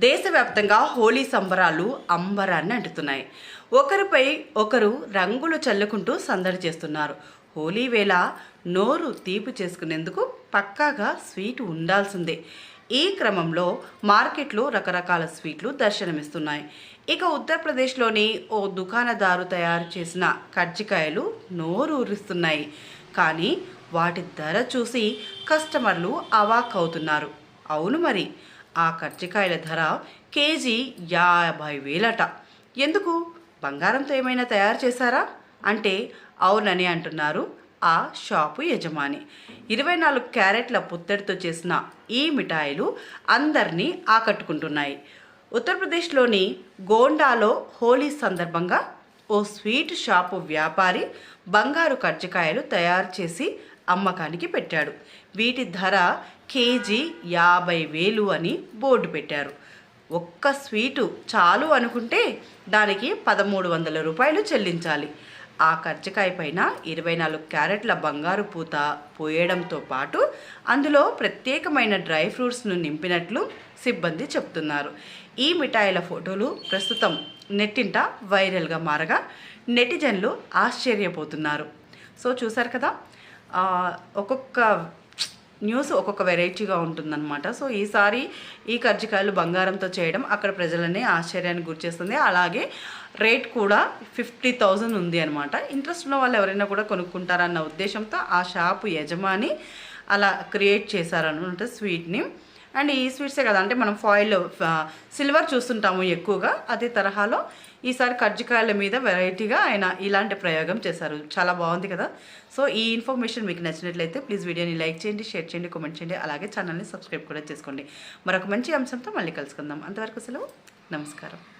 దేశవ్యాప్తంగా హోలీ సంబరాలు అంబరాన్ని అంటుతున్నాయి. ఒకరిపై ఒకరు రంగులు చల్లుకుంటూ సందడి చేస్తున్నారు. హోలీ వేళ నోరు తీపి చేసుకునేందుకు పక్కాగా స్వీట్ ఉండాల్సిందే. ఈ క్రమంలో మార్కెట్లో రకరకాల స్వీట్లు దర్శనమిస్తున్నాయి. ఇక ఉత్తరప్రదేశ్లోని ఓ దుకాణదారు తయారు చేసిన కజ్జికాయలు నోరు ఊరిస్తున్నాయి. కానీ వాటి ధర చూసి కస్టమర్లు అవాక్ అవుతున్నారు. అవును మరి ఆ కజ్జికాయల ధర కేజీ యాభై వేలట. ఎందుకు? బంగారంతో ఏమైనా తయారు చేశారా? అంటే అవునని అంటున్నారు ఆ షాపు యజమాని. ఇరవై నాలుగు క్యారెట్ల పుత్తడితో చేసిన ఈ మిఠాయిలు అందరినీ ఆకట్టుకుంటున్నాయి. ఉత్తరప్రదేశ్లోని గోండాలో హోలీ సందర్భంగా ఓ స్వీట్ షాపు వ్యాపారి బంగారు కజ్జికాయలు తయారు చేసి అమ్మకానికి పెట్టాడు. వీటి ధర కేజీ యాభై వేలు అని బోర్డు పెట్టారు. ఒక్క స్వీటు చాలు అనుకుంటే దానికి పదమూడు వందల రూపాయలు చెల్లించాలి. ఆ కర్జకాయ పైన ఇరవై నాలుగు క్యారెట్ల బంగారు పూత పోయడంతో పాటు అందులో ప్రత్యేకమైన డ్రై ఫ్రూట్స్ను నింపినట్లు సిబ్బంది చెప్తున్నారు. ఈ మిఠాయిల ఫోటోలు ప్రస్తుతం నెట్టింట వైరల్గా మారగా నెటిజన్లు ఆశ్చర్యపోతున్నారు. సో చూసారు కదా ఒక్కొక్క న్యూస్ ఒక్కొక్క వెరైటీగా ఉంటుందన్నమాట. సో ఈసారి ఈ కర్జికాయలు బంగారంతో చేయడం అక్కడ ప్రజలని ఆశ్చర్యానికి గురిచేస్తుంది అలాగే రేట్ కూడా ఫిఫ్టీ థౌజండ్ ఉంది అనమాట ఇంట్రెస్ట్ ఉన్న వాళ్ళు ఎవరైనా కూడా కొనుక్కుంటారన్న ఉద్దేశంతో ఆ షాపు యజమాని అలా క్రియేట్ చేశారనమాట స్వీట్ని. అండ్ ఈ స్వీట్సే కదా అంటే మనం ఫాయిల్ సిల్వర్ చూస్తుంటాము ఎక్కువగా అదే తరహాలో ఈసారి కజ్జికాయల మీద వెరైటీగా ఆయన ఇలాంటి ప్రయోగం చేశారు. చాలా బాగుంది కదా. సో ఈ ఇన్ఫర్మేషన్ మీకు నచ్చినట్లయితే ప్లీజ్ వీడియోని లైక్ చేయండి షేర్ చేయండి కామెంట్ చేయండి అలాగే ఛానల్ని సబ్స్క్రైబ్ కూడా చేసుకోండి. మరొక మంచి అంశంతో మళ్ళీ కలుసుకుందాం. అంతవరకు సెలవు. నమస్కారం.